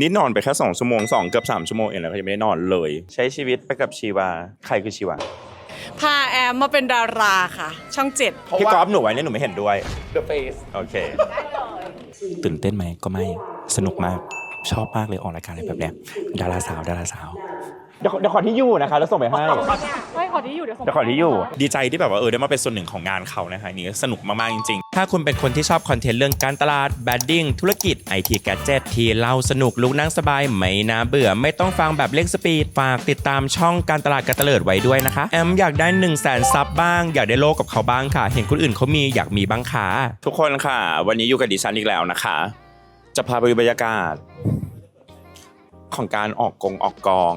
นี่นอนไปแค่สองชั่วโมงสองเกือบสามชั่วโมงเองแล้วก็ยังไม่ได้นอนเลย ใช้ชีวิตไปกับชีวา ใครคือชีวา พาแอมมาเป็นดาราค่ะ ช่องเจ็ดเพราะพี่ว่า กอล์ฟหนูไว้เนี่ยหนูไม่เห็นด้วย The Face โอเค ตื่นเต้นไหมก็ไม่สนุกมาก ชอบมากเลยออกรายการอะไรแบบเนี้ยดาราสาวดาราสาว เดี๋ยวเดี๋ยวขอที่อยู่นะคะ แล้วส่งไปให้ ไม่ ขอที่อยู่เดี๋ยวส่งเดี๋ยวขอที่อยู่ ดีใจที่แบบว่าเออได้มาเป็นส่วนหนึ่งของงานเขานะคะนี่ก็สนุกมาก ๆ จริง ๆ ถ้าคุณเป็นคนที่ชอบคอนเทนต์เรื่องการตลาดแบดดิ้งธุรกิจไอทีแกจ e t ที่เล่าสนุกลุกนั่งสบาย ไม่น่าเบื่อไม่ต้องฟังแบบเร่งสปีดฝากติดตามช่องการตลาดการตะเลิดไว้ด้วยนะคะ แอมอยากได้1นึ่งแสนซับบ้าง อยากได้โลกกับเขาบ้างค่ะ เห็นคนอื่นเขามีอยากมีบ้างค่ะทุกคนค่ะ วันนี้อยู่กับดิฉันอีกแล้วนะคะ จะพาไปดูบรรยากาศ ของการออกกงออกกอง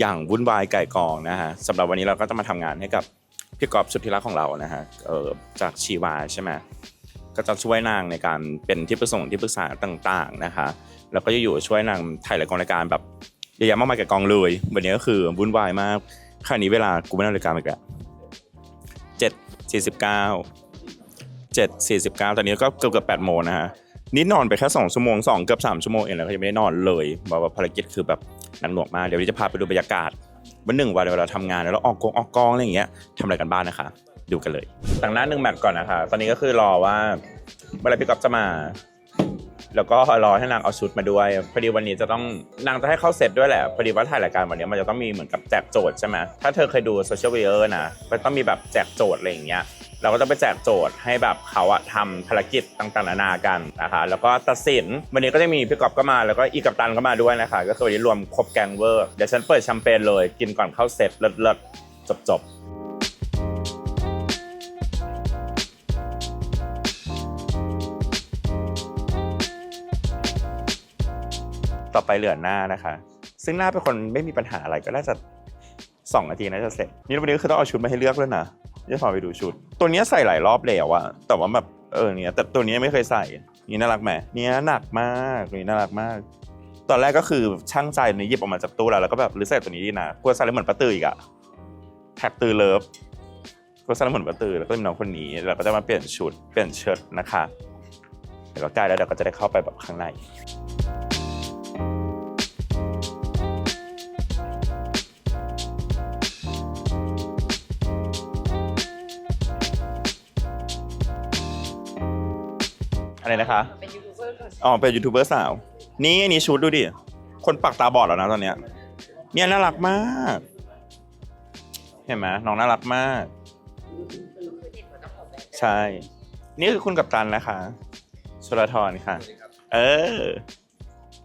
อย่างวุ่นวายไก่กองนะฮะสำหรับวันนี้เราก็จะมาทำงานให้กับพี่กอบสุดที่รักของเรานะฮะจากชีวาใช่ไหมก็จะช่วยนางในการเป็นที่ปรึกษาที่ปรึกษาต่างๆนะคะแล้วก็จะอยู่ช่วยนางถ่ายรายการรายการแบบเยอะแยะมากมายกับกองเลยวันนี้ก็คือวุ่นวายมากขณะนี้เวลากูไม่ได้นาฬิกาอีกแล้วเจ็ดสี่สิบเก้าเจ็ดสี่สิบเก้าตอนนี้ก็เกือบเกือบแปดโมงนะฮะนี่นอนไปแค่สองชั่วโมงสองเกือบสามชั่วโมงเองแล้วก็ยังไม่ได้นอนเลยบอกว่าภารกิจคือแบบ หนักหน่วงมากเดี๋ยวนี้จะพาไปดูบรรยากาศวันหนึ่งวันเวลาทำงานแล้วเราออกกองออกกองอะไรอย่างเงี้ยทำอะไรกันบ้างนะคะ ดูกันเลยตั้งหน้าหนึ่งแมตช์ก่อนนะคะ ตอนนี้ก็คือรอว่าเมื่อไรพี่ก๊อฟจะมา แล้วก็รอให้นางเอาชุดมาด้วยพอดีวันนี้จะต้องนางจะให้เข้าเซตด้วยแหละพอดีว่าถ่ายรายการวันนี้มันจะต้องมีเหมือนกับแจกโจทย์ใช่ไหมถ้าเธอเคยดูโซเชียลวีเออร์นะมันต้องมีแบบแจกโจทย์อะไรอย่างเงี้ย เราก็ต้องไปแจกโจทย์ให้แบบเขาอะทำภารกิจต่างๆนานากันนะคะแล้วก็ตัดสินวันนี้ก็จะมีพี่กอบก็มาแล้วก็อีกัปตันก็มาด้วยนะคะ ก็คือวันนี้รวมครบแกงเวอร์เดี๋ยวฉันเปิดแชมเปญเลย กินก่อนเข้าเซตเลิศๆจบๆต่อไปเหลือหน้านะคะ ซึ่งหน้าเป็นคนไม่มีปัญหาอะไรก็น่าจะสองนาทีน่าจะเสร็จ นี่วันนี้คือต้องเอาชุดมาให้เลือกด้วยนะ จะพาไปดูชุด ตัวนี้ใส่หลายรอบแล้วอะแต่ว่าแบบเออเนี้ยแต่ตัวนี้ไม่เคยใส่ นี่น่ารักไหมเนี้ยหนักมากนี้น่ารักมาก ตอนแรกก็คือช่างใจนี่หยิบออกมาจากตู้แล้วแล้วก็แบบหรือใส่ตัวนี้ดีนะกลัวใส่แล้วเหมือนป้าตืออีกอะแท็กตือเลิฟกลัวใส่แล้วเหมือนป้าตือแล้วก็มีน้องคนนี้เราก็จะมาเปลี่ยนชุดเปลี่ยนเชิ้ตนะคะเดี๋ยวก็ใกล้แล้วเดี๋ยวก็จะได้เข้าไปแบบข้างใน นะคะเป็นยูทูบเบอร์อ๋อเป็นยูทูบเบอร์สาว นี่อันนี้ชุดดูดิ คนปักตาบอดแล้วนะตอนเนี้ย เนี่ยน่ารักมาก เห็นไหมน้องน่ารักมาก ใช่ นี่คือคุณกัปตันนะคะชลทรค่ะ เออ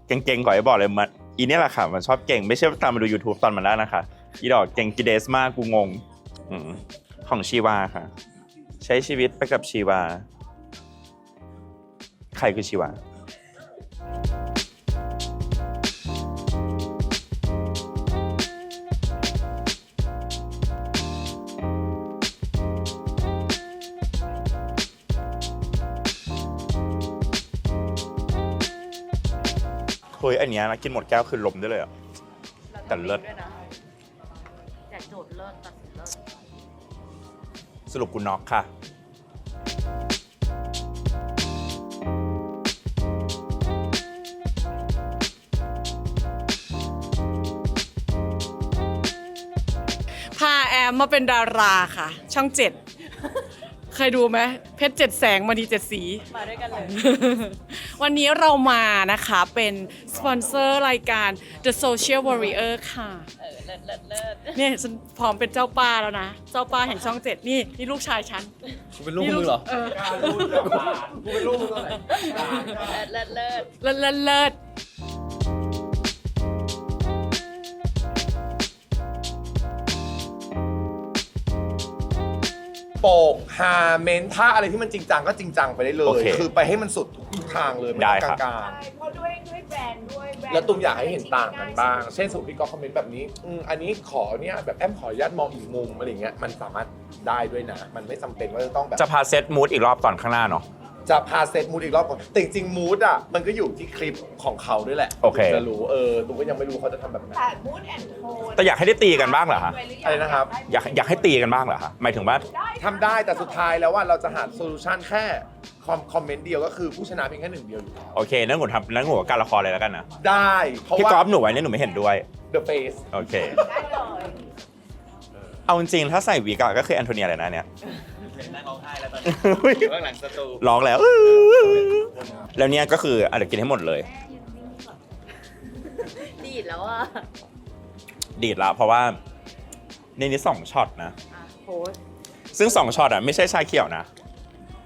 เก่งๆก่อนไอ้บอกเลยมันอีเนี่ยแหละค่ะ มันชอบเก่ง ไม่ใช่ตามมาดู YouTube ตอนมันได้นะคะ อีดอกเก่งกีเดสมากกูงง อืมของชีวาค่ะ ใช้ชีวิตไปกับชีวา ใครคือชีวาเฮ้ยอันเนี้ยนะกินหมดแก้วคือลมได้เลยอะ แต่เลิศอยากโจทย์เลิศตัดสินเลิศ สรุปกูน็อกค่ะ มมาเป็นดาราค่ะ ช่องเจ็ดเคยดูไหมเพชรเจ็ดแสงมณีเจ็ดสี มาด้วยกันเลย วันนี้เรามานะคะเป็นสปอนเซอร์รายการ The Social Warrior ค่ะ เออ เลิศเลิศเลิศเนี่ยฉันพร้อมเป็นเจ้าป้าแล้วนะ เจ้าป้าแห่งช่องเจ็ดนี่นี่ลูกชายฉันกูเป็นลูกมึงเหรอเออกูเป็นลูกมึงเหรอเลิศเลิศเลิศเลิศเลิศ โปกฮาเมนท่าอะไรที่มันจริงจังก็จริงจังไปได้เลโอย เคคือไปให้มันสุดทุกทางเลยไม่ได้ต้องครับ กลางเพราะด้วยด้วยแบรนด์ด้วยแบรนด์ๆแล้วตุ้มอยากให้เห็นต่างกันบ้าง เช่นสมมติพี่ก็คอมเมนต์แบบนี้อืมอันนี้ขอเนี่ยแบบแอมขออนุญาตมองอีกมุมอะไรเงี้ยมันสามารถได้ด้วยนะ มันไม่จำเป็นว่าจะต้องแบบ จะพาเซตมูดอีกรอบตอนข้างหน้าเนาะ จะพาเซตมูดอีกรอบก่อนแต่จริงๆมูดอะมันก็อยู่ที่คลิปของเขาด้วยแหละโอเค ถึงจะรู้เออตูก็ยังไม่รู้เขาจะทำแบบไหน แต่มูดแอนโทนแต่อยากให้ได้ตีกันบ้างเหรอคะอะไรนะครับ อยากอยากให้ตีกันบ้างเหรอคะหมายถึงว่า ทำได้แต่สุดท้ายแล้วว่าเราจะหาโซลูชันแค่คอมคอมเมนต์เดียวก็คือผู้ชนะเพียงแค่หนึ่งเดียวอยู่แล้วโอเคนั่นหนูทำนั่นหนูการละครเลยแล้วกันนะได้เพราะพี่ว่ากอล์ฟหนูไว้เนี่ยหนูไม่เห็นด้วย The Face โอเค ได้เลยเอาจริงๆถ้าใส่วีกอะก็คือแอนโทเนียเลยนะเนี่ย นั่งร้องไห้แล้วตอนนี้อยู่ข้างหลังสตูร้องแล้วแล้วเนี่ยก็คืออะเดี๋ยวกินให้หมดเลย ดีดแล้วอะดีดละเพราะว่าในนี้สองช็อตนะ อะโพสต์ซึ่งสองช็อตอะไม่ใช่ชาเขียวนะ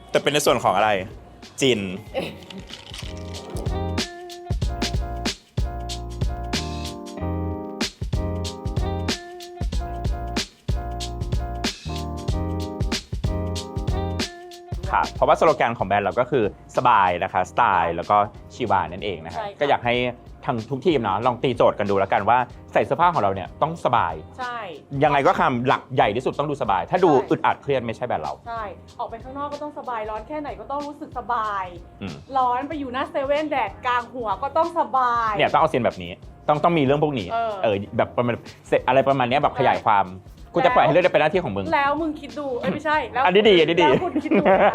แต่เป็นในส่วนของอะไร จิน ค่ะ เพราะว่าสโลแกนของแบรนด์เราก็คือสบายนะคะสไตล์แล้วก็ชีวานั่นเองนะฮะใช่ค่ะ ก็อยากให้ทางทุกทีมเนาะลองตีโจทย์กันดูแล้วกันว่าใส่เสื้อผ้าของเราเนี่ยต้องสบาย ใช่ ยังไงก็คำหลักใหญ่ที่สุดต้องดูสบาย ถ้าดูใช่ อึดอัดเครียดไม่ใช่แบรนด์เรา ใช่ ออกไปข้างนอกก็ต้องสบาย ร้อนแค่ไหนก็ต้องรู้สึกสบาย อืม ร้อนไปอยู่หน้าเซเว่นแดดกลางหัวก็ต้องสบาย เนี่ยต้องเอาเซียนแบบนี้ต้องต้องมีเรื่องพวกนี้เออเออแบบประมาณเสร็จอะไรประมาณเนี้ยแบบขยายความ กูจะปล่อยให้เรื่องได้เป็นหน้าที่ของมึง แล้วมึงคิดดูเอ้ยไม่ใช่แล้วอันนี้ดีอันนี้ดี แล้วคุณคิดดูนะ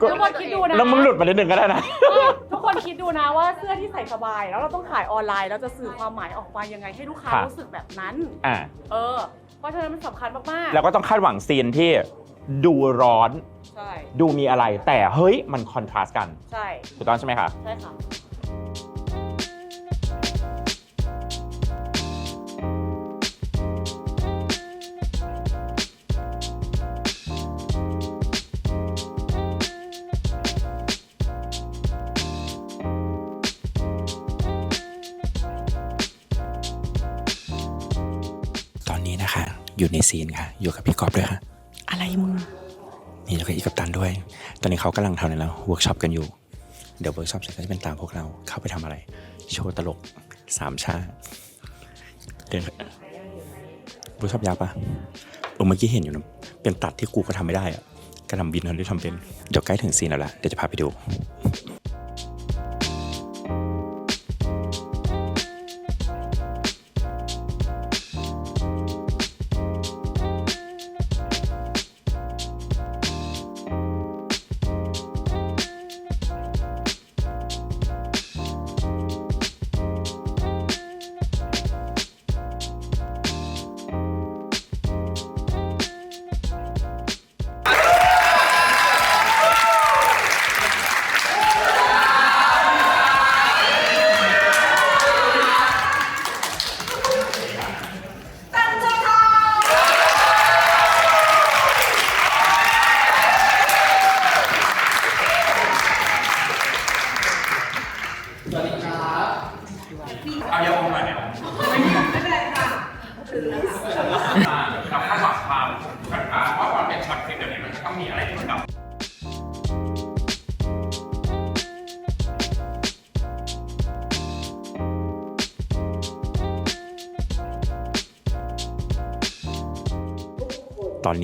กูทุกคนคิดดูนะแล้วมึงหลุดมานิดนึงก็ได้นะไม่ทุกคนคิดดูนะว่าเสื้อที่ใส่สบาย แล้วเราต้องขายออนไลน์แล้วจะสื่อความหมายออกไปยังไงให้ลูกค้าค่ะ รู้สึกแบบนั้น อ่าเออ เพราะฉะนั้นมันสำคัญมากๆแล้วก็ต้องคาดหวังซีนที่ดูร้อนใช่ ดูมีอะไร แต่เฮ้ยมันคอนทราสต์กัน ใช่ ถูกต้องใช่ไหมคะ ใช่ค่ะ อยู่ในซีนค่ะ อยู่กับพี่กอบด้วยค่ะ อะไรมึง นี่แล้วก็อีกกับตันด้วย ตอนนี้เขากำลังทำอะไรแล้วเวิร์กช็อปกันอยู่ เดี๋ยวเวิร์กช็อปเสร็จก็จะเป็นตามพวกเราเข้าไปทำอะไร โชว์ตลกสามชาติเดินเวิร์กช็อปยาวปะเออเมื่อกี้เห็นอยู่นะเป็นตัดที่กูก็ทำไม่ได้อะกระทำบินเขาได้ทำเป็น เดี๋ยวใกล้ถึงซีนแล้วละเดี๋ยวจะพาไปดู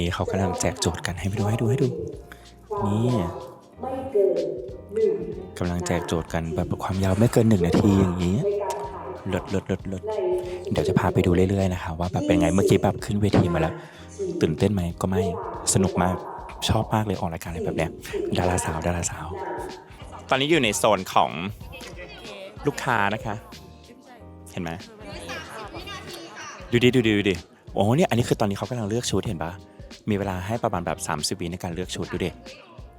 นี้เขากำลังแจกโจทย์กันให้ไปดูให้ดูให้ดู นี่กำลังแจกโจทย์กันแบบความยาวไม่เกินหนึ่งนาทีอย่างนี้ลดลดลดลดเดี๋ยวจะพาไปดูเรื่อยๆนะคะว่าแบบเป็นไงเมื่อกี้แบบขึ้นเวทีมาแล้ว ตื่นเต้นไหมก็ไม่สนุกมากชอบมากเลยออกรายการอะไรแบบเนี้ยดาราสาวดาราสาว ตอนนี้อยู่ในโซนของลูกค้านะคะ เห็นไหมดูดิดูดิดูดิโอ้โหเนี่ยอันนี้คือตอนนี้เขากำลังเลือกชุดเห็นปะ มีเวลาให้ประมาณแบบ 30วิในการเลือกชุดดูดิ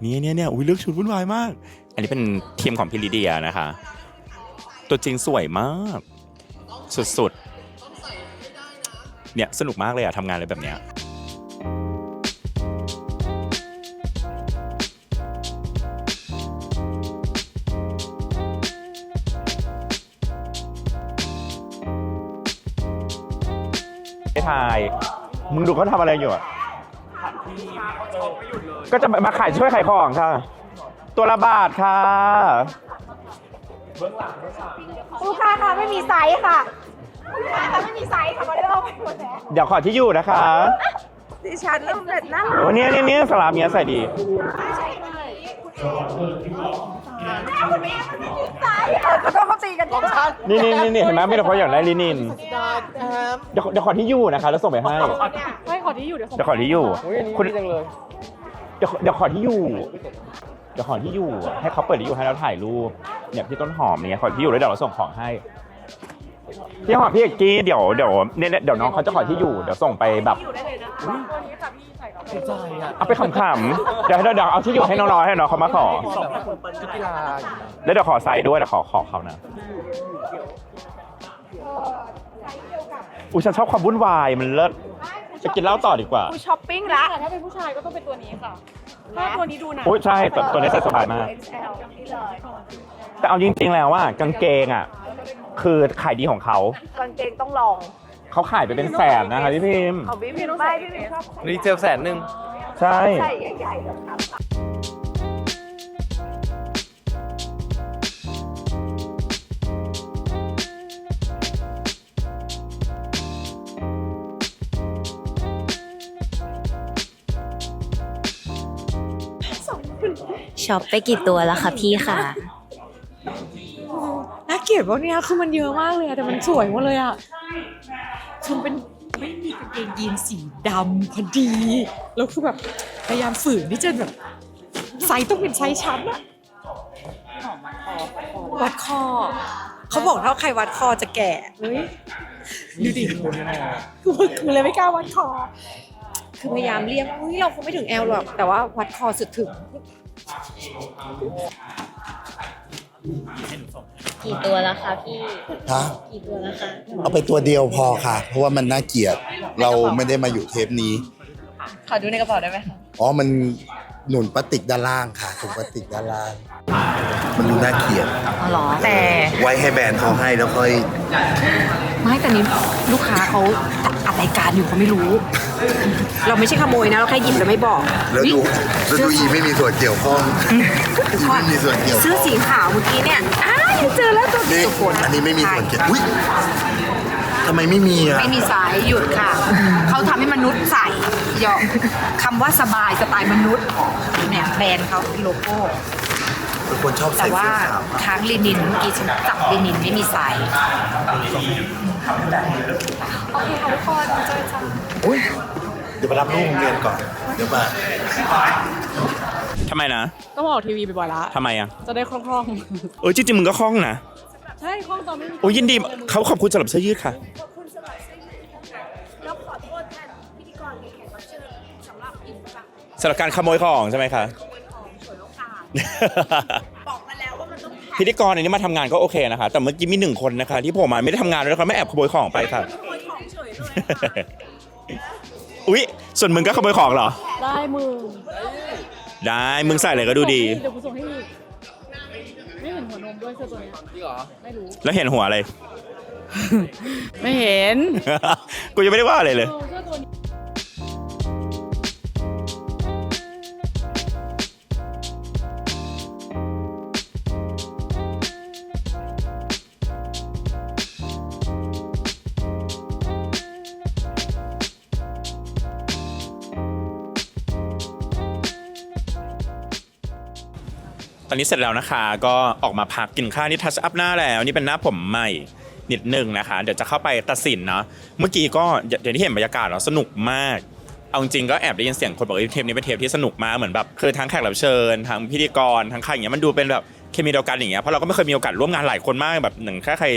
เนี่ยเนี่ยเนี่ยอุ้ยเลือกชุดวุ่นวายมาก อันนี้เป็นทีมของพี่ลิเดียนะคะ ตัวจริงสวยมาก สุดๆ เนี่ยสนุกมากเลยอะทำงานอะไรแบบเนี้ยไอ้ทาย มึงดูเขาทำอะไรอยู่อะ ก็จะมาขายช่วยขายของค่ะ ตัวละบาทค่ะ ลูกค้าค่ะไม่มีไซส์ค่ะลูกค้าค่ะไม่มีไซส์ค่ะมาเริ่มไปหมดแล้วเดี๋ยวขอที่อยู่นะคะดิฉันเริ่มเสร็จนั่งวันนี้เนี่ยเนี่ยสลามเนี้ยใส่ดีไม่ใช่ไหมสายเออเขาโดนเขาตีกันที่บ้านนี่นี่นี่นี่เห็นไหมไม่ได้เพราะอยากได้ลินินเดี๋ยวเดี๋ยวขอที่อยู่นะคะ แล้วส่งไปให้ไม่ข อที่อยู่เดี๋ยวส่งเดี๋ยวขอที่อยู่อุ้ยอันนี้คุณดีจังเลยเดี๋ยวเดี๋ยวขอที่อยู่ เดี๋ยวขอที่อยู่ให้เขาเปิดที่อยู่ให้แล้วถ่ายรูปเนี่ยพี่ต้นหอมเนี่ยขอที่อยู่แล้วเดี๋ยวเราส่งของให้พี่หอมพี่เอกกี้เดี๋ยวเดี๋ยวเนี่ยเนี่ยเดี๋ยวน้องเขาจะขอที่อยู่เดี๋ยวส่งไปแบบอยู่ได้เลยนะคะตัวนี้ค่ะพี่ใส่กับใจอะเอาไปขำๆเดี๋ยวให้เดี๋ยวเอาที่อยู่ให้น้องๆให้น้องเขามาขอชุดกีฬาแล้วเดี๋ยวขอใส่ด้วยเดี๋ยวขอขอเขานะอุ้ยฉันชอบความวุ่นวายมันเลิศ จะกินเหล้าต่อดีกว่ากูช้อปปิ้งละ แต่ถ้าเป็นผู้ชายก็ต้องเป็นตัวนี้ค่ะถ้าตัวนี้ดูหนะ โอ้ยใช่ตัวตัวนี้ใส่สบายมาก XL นี่เลยแต่เอาจริงๆแล้วว่ากางเกงอะ คือขายดีของเขากางเกงต้องลองเขาขายไปเป็นแสนนะคะพี่พิมพ์ของพี่พิมพ์ไม่พี่พิมพ์ชอบรีเจลแสนหนึ่งใช่ ใส่ใหญ่ๆแบบ ช็อปไปกี่ตัวแล้วคะพี่ค่ะ น่าเกลียดวะเนี่ยคือมันเยอะมากเลยอะแต่มันสวยหมดเลยอะคือเป็นไม่มีกางเกงยีนสีดำพอดีแล้วคือแบบพยายามฝืนที่จะแบบไซส์ต้องเป็นไซส์ชั้นอะวัดคอ เขาบอกถ้าใครวัดคอจะแก่เฮ้ยดูดิคือคือเลยไม่กล้าวัดคอ คือพยายามเรียกว่าเฮ้ยเราคงไม่ถึงแอลหรอก แต่ว่าวัดคอสุดถึง กี่ตัวแล้วคะพี่ ฮะกี่ตัวแล้วคะ เอาไปตัวเดียวพอค่ะ เพราะว่ามันน่าเกลียด เราไม่ได้มาอยู่เทปนี้ ขอดูในกระเป๋าได้ไหมคะอ๋อ มันหนุนพลาสติกด้านล่างค่ะถุงพลาสติกด้านล่าง มันดูน่าเกลียด อ๋อเหรอ แต่ไว้ให้แบรนด์เขาให้แล้วค่อย ไม่แต่นี้ลูกค้าเขาอัดรายการอยู่เขาไม่รู้ เราไม่ใช่ขโมยนะ เราแค่หยิบแล้วไม่บอกแล้วดูแล้วดูอีไม่มีส่วนเกี่ยวข้องอีไม่มีส่วนเกี่ยวข้เสื้อองสีขาวเมื่อกี้เนี่ยอ้ายังเจอแล้วตัวนี่ตัวคนอันนี้ไม่มีส่วนเกี่ยวอุ้ยทำไมไม่มีอะ ไม่มีสายหยุดค่ะ เขาทำให้มนุษย์ใส่ยอมคำว่าสบายสไตล์มนุษย์เนี่ยแบรนด์เขาโลโก้เป็นคนชอบแต่ใส่ว่าเสื้อขาวค้างลินินเมื่อกี้ฉันจับลินินไม่มีสายอุ้ย เดี๋ยวไปรับลูกโรงเรียนก่อน เดี๋ยวมาทำไมนะต้องออกทีวีบ่อยๆละทำไมอะจะได้คล่องเออจริงๆมึงก็คล่องนะๆ ใช่คล่องตอนไม่มีโอ้ยยินดีเขาขอบคุณสำหรับเสื้อยืดค่ะแล้วขอโทษแทนพิธีกรในแขกรับเชิญสำหรับอินฟังสำหรับการขโมยของใช่ไหมคะ ขโมยของฉวยโอกาสบอกมาแล้วว่ามันต้องแท็กพิธีกรอันนี้มาทำงานก็โอเคนะคะ แต่เมื่อกี้มีหนึ่งคนนะคะ ที่ผมมาไม่ได้ทำงานด้วยนะคะไม่แอบขโมยของไปค่ะ ขโมยของเฉยเลย อุ๊ย ส่วนมึงก็ขโมยของเหรอ ได้มือได้ มึงใส่อะไรก็ดูดี เดี๋ยวกูส่งให้อีกไม่เห็นหัวนมด้วยเสื้อตัวเนี้ยจริงเหรอไม่รู้แล้วเห็นหัวอะไร ไม่เห็น กูยังไม่ได้ว่าอะไรเลย เออเสื้อ ตอนนี้เสร็จแล้วนะคะ ก็ออกมาพักกินข้าวนี่ทัชอัพหน้าแล้ว นี่เป็นหน้าผมใหม่นิดหนึ่งนะคะ เดี๋ยวจะเข้าไปตัดสินเนาะเมื่อกี้ก็อย่างที่เห็นบรรยากาศแล้วสนุกมากเอาจริงก็แอบได้ยินเสียงคนบอกว่าเทปนี้เป็นเทปที่สนุกมากเหมือนแบบคือทั้งแขกรับเชิญทั้งพิธีกรทั้งใครอย่างเงี้ยมันดูเป็นแบบเคมีเดียวกันอย่างเงี้ยเพราะเราก็ไม่เคยมีโอกาสร่วมงานหลายคนมากแบบหนึ่งแค่ใคร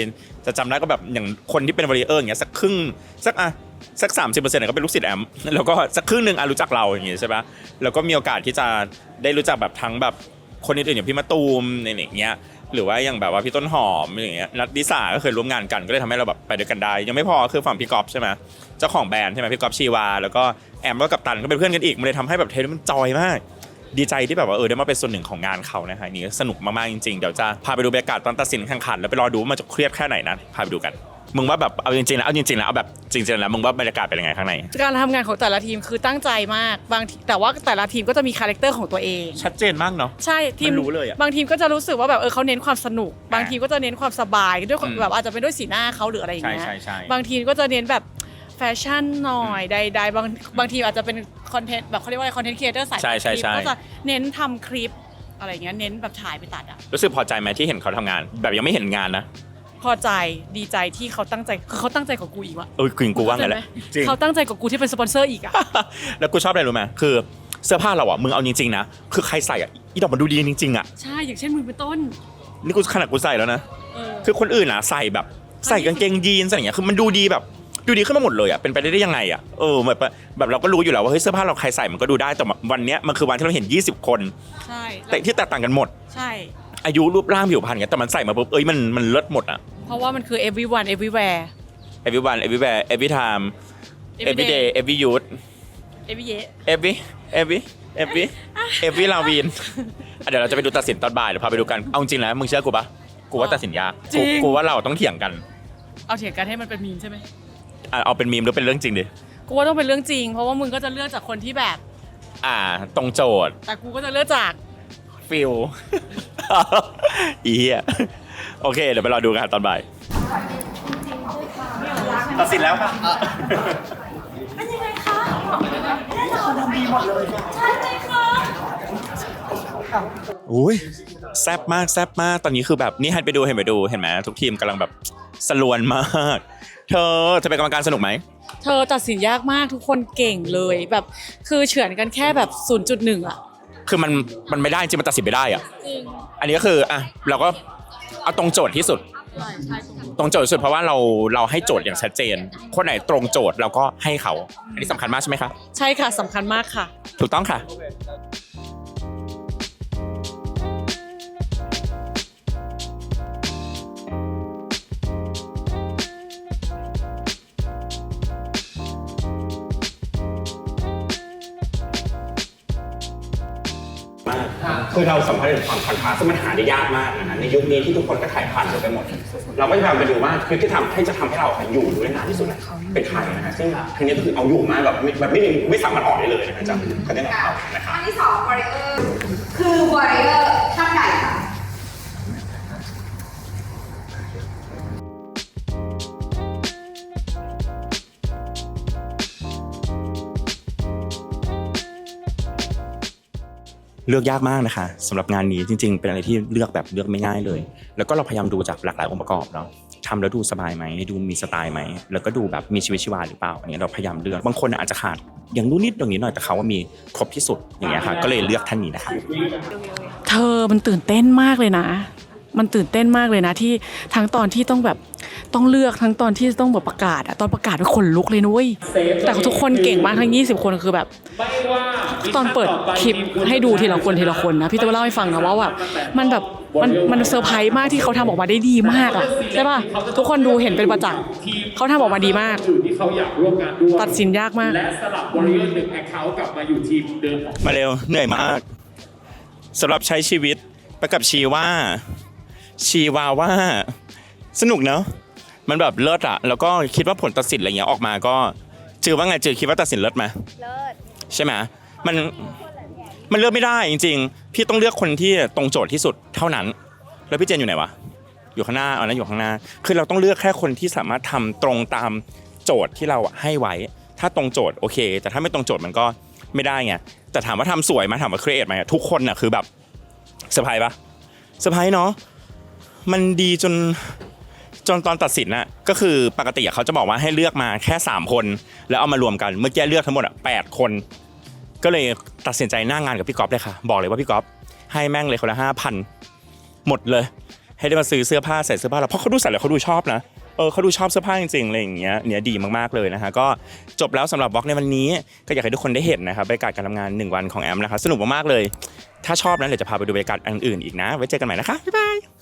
จะจำได้ก็แบบอย่างคนที่เป็นวอลเลเยอร์อย่างเงี้ยสักครึ่งสักอะสักสามสิบเปอร์เซ็นต์ก็เป็นลูกศิษย์แอมแล้วก็สักครึ่งหนึ่งอะรู้จักเราอย่างเงี้ยใช่ปะแล้วก็มีโอกาสที่จะได้รู้จักแบบทั้งแบบ คนอื่นๆอย่างพี่มะตูมในอย่างเงี้ยหรือว่าอย่างแบบว่าพี่ต้นหอมอย่างเงี้ยนัดดิสาก็เคยร่วมงานกันก็เลยทำให้เราแบบไปด้วยกันได้ ยังไม่พอคือฝั่งพี่กอฟใช่ไหมเจ้าของแบรนด์ใช่ไหมพี่กอฟชีวา แล้วก็แอมก็กัปตันก็เป็นเพื่อนกันอีกมันเลยทำให้แบบเทปนี้มันจอยมาก ดีใจที่แบบว่าเออได้มาเป็นส่วนหนึ่งของงานเขานะฮะนี่สนุกมากๆจริงๆเดี๋ยวจะพาไปดูบรรยากาศตอนตัดสินแข่งขันแล้วไปรอดูว่ามันจะเครียดแค่ไหนนะพาไปดูกัน มึงว่าแบบเอาจริงๆนะเอาจริงๆนะเอาแบบจริงๆแล้วมึงว่าบรรยากาศเป็นยังไงข้างใน การทำงานของแต่ละทีมคือตั้งใจมากบางทีแต่ว่าแต่ละทีมก็จะมีคาแรคเตอร์ของตัวเอง ชัดเจนมากเนาะ ใช่ทีมมันรู้เลยอะบางทีมก็จะรู้สึกว่าแบบเออเขาเน้นความสนุกอ่าบางทีมก็จะเน้นความสบายด้วยความอืม แบบอาจจะเป็นด้วยสีหน้าเขาหรืออะไรอย่างใช่เงี้ยใช่ใช่ บางทีมก็จะเน้นแบบแฟชั่นหน่อยใดๆบางบางทีมอาจจะเป็นคอนเทนต์แบบเขาเรียกว่าอะไรคอนเทนต์ครีเอเตอร์สายใช่ใช่คลิปใช่ ก็จะเน้นทำคลิปอะไรเงี้ยเน้นแบบถ่ายไปตัดอะรู้สึกพอใจไหมที่เห็นเขาทำงาน แบบยังไม่เห็นงานนะ พอใจดีใจที่เขาตั้งใจคือเขาตั้งใจกับกูอีกว่ะเออกินกูว่าไงแหละจริงเขาตั้งใจกับกูที่เป็นสปอนเซอร์อีกอะแล้วกูชอบอะไรรู้ไหมคือเสื้อผ้าเราอะมึงเอาจริงๆนะคือใครใส่อะอีดอกมันดูดีจริงๆอะใช่อย่างเช่นมึงเป็นต้น นี่กูขนาดกูใส่แล้วนะเออคือคนอื่นอะใส่แบบใส่กางเกงยีนส์อะไรอย่างเงี้ยคือมันดูดีแบบดูดีขึ้นมาหมดเลยอะเป็นไปได้ได้ยังไงอะเออแบบแบบเราก็รู้อยู่แล้วว่าเฮ้ยเสื้อผ้าเราใครใส่มันก็ดูได้แต่วันเนี้ยมันคือวันที่เราเห็น 20 คน ใช่แล้วแต่ที่แตกต่างกันหมด ใช่ อายุรูปร่างผิวพรรณเงี้ยแต่มันใส่มาปุ๊บเอ้ยมันมันเลิศหมดอะ เพราะว่ามันคือ everyone everywhere everyone everywhere every time every day every youth every year every every every every ลาวินเดี๋ยวเราจะไปดูตัดสินตอนบ่ายเดี๋ยวพาไปดูกันเอาจริงๆแล้วมึงเชื่อกูปะกูว่าตัดสินยากจริกูงกูว่าเราต้องเถียงกันเอาเถียงกันให้มันเป็นมีมใช่ไหมอะเอาเป็นมีมหรือเป็นเรื่องจริงดิกูว่าต้องเป็นเรื่องจริง เพราะว่ามึงก็จะเลือกจากคนที่แบบ อ่า ตรงโจทย์ แต่กูก็จะเลือกจากฟิล อีเหี้ยโอเค เดี๋ยวไปรอดูกันตอนบ่าย ตัดสินแล้วค่ะอุ้ยแซบมากแซบมากตอนนี้คือแบบนี่หันไปดูเห็นไปดูเห็นไหมทุกทีมกำลังแบบสลวนมาก เธอเธอเป็นกรรมการสนุกไหมเธอตัดสินยากมากทุกคนเก่งเลยแบบ คือเฉือนกันแค่แบบ 0.1อะ คือมันมันไม่ได้จริงมันตัดสินไม่ได้อะจริงอันนี้ก็คืออะเราก็เอาตรงโจทย์ที่สุดใช่ใช่ตรงโจทย์ที่สุดเพราะว่าเราเราให้โจทย์อย่างชัดเจน คนไหนตรงโจทย์เราก็ให้เขา อันนี้สำคัญมากใช่ไหมคะใช่ค่ะสำคัญมากค่ะ ถูกต้องค่ะ คือเราสัมผัสถึงความคอนพาซึ่งมันหาได้ยากมากนะในยุคนี้ที่ทุกคนก็ถ่ายผ่านกันไปหมด เราก็จะพยายามไปดูว่าคือที่ทำให้จะทำให้เราอยู่ได้นานที่สุดนะเป็นใครนะฮะซึ่งครั้งนี้ก็คือเอาอยู่มากแบบไม่แบบไม่มีไม่สามารถออกได้เลยนะฮะจากคอนเทนต์ของเขานะครับ อันที่สองวอริเออร์คือวอริเออร์ช่างใหญ่ค่ะ เลือกยากมากนะคะสำหรับงานนี้จริง ๆ เป็นอะไรที่เลือกแบบเลือกไม่ง่ายเลย แล้วก็เราพยายามดูจากหลากหลายองค์ประกอบเนาะทำแล้วดูสบายไหมดูมีสไตล์ไหมแล้วก็ดูแบบมีชีวิตชีวาหรือเปล่าอันนี้เราพยายามเลือกบางคนอาจจะขาดอย่างนู้นนิดอย่างนี้หน่อยแต่เขาว่ามีครบที่สุดอย่างเงี้ยค่ะก็เลยเลือกท่านนี้นะคะเธอมันตื่นเต้นมากเลยนะ มันตื่นเต้นมากเลยนะที่ทั้งตอนที่ต้องแบบ ต้องเลือกทั้งตอนที่ต้องแบบประกาศอะตอนประกาศเป็นคนลุกเลยนุ้ยแต่ทุกคนเก่งมากทั้ง 20 คนคือแบบ ตอนเปิดคลิปให้ดูทีละคนทีละคนนะพี่จะมาเล่าให้ฟังนะว่าแบบมันแบบมันมันเซอร์ไพรส์มากที่เขาทำออกมาได้ดีมากอะใช่ป่ะทุกคนดูเห็นเป็นประจักษ์เขาทำออกมาดีมากที่เขาอยากร่วมงานด้วยตัดสินยากมากและสลับวอริเออร์หนึ่งแอคเคาท์กลับมาอยู่ทีมเดิมของมาเร็วเหนื่อยมากสำหรับใช้ชีวิตไปกับชีว่าชีวาว่า สนุกเนอะ มันแบบเลิศอะแล้วก็คิดว่าผลตัดสินอะไรเงี้ยออกมาก็จือว่าไงจือคิดว่าตัดสินเลิศไหมเลิศใช่ไหมมันมันเลือกไม่ได้จริง ๆ พี่ต้องเลือกคนที่ตรงโจทย์ที่สุดเท่านั้น แล้วพี่เจนอยู่ไหนวะอยู่ข้างหน้าเอานะอยู่ข้างหน้า คือเราต้องเลือกแค่คนที่สามารถทำตรงตามโจทย์ที่เราอะให้ไว้ ถ้าตรงโจทย์โอเค แต่ถ้าไม่ตรงโจทย์มันก็ไม่ได้ไงแต่ถามว่าทำสวยไหมถามว่าครีเอทไหมทุกคนน่ะคือแบบเซอร์ไพรส์ปะเซอร์ไพรส์เนาะมันดีจน จนตอนตัดสินน่ะก็คือปกติอะเขาจะบอกว่าให้เลือกมาแค่ 3 คน แล้วเอามารวมกันเมื่อกี้เลือกทั้งหมดอะแปดคน ก็เลยตัดสินใจหน้างานกับพี่ก๊อฟเลยค่ะ บอกเลยว่าพี่ก๊อฟให้แม่งเลยคนละห้าพันหมดเลย ให้ได้มาซื้อเสื้อผ้าใส่เสื้อผ้าเราเพราะเขาดูใส่แล้วเขาดูชอบนะเออเขาดูชอบเสื้อผ้าจริงๆอะไรอย่างเงี้ยเนี่ยดีมากๆเลยนะฮะก็จบแล้วสำหรับบล็อกในวันนี้ ก็อยากให้ทุกคนได้เห็นนะครับบรรยากาศการทำงาน 1 วันของแอมนะครับสนุกมากๆเลย ถ้าชอบนะเดี๋ยวจะพาไปดูบรรยากาศอันอื่นอีกนะ ไว้เจอกันใหม่นะคะบ๊ายบาย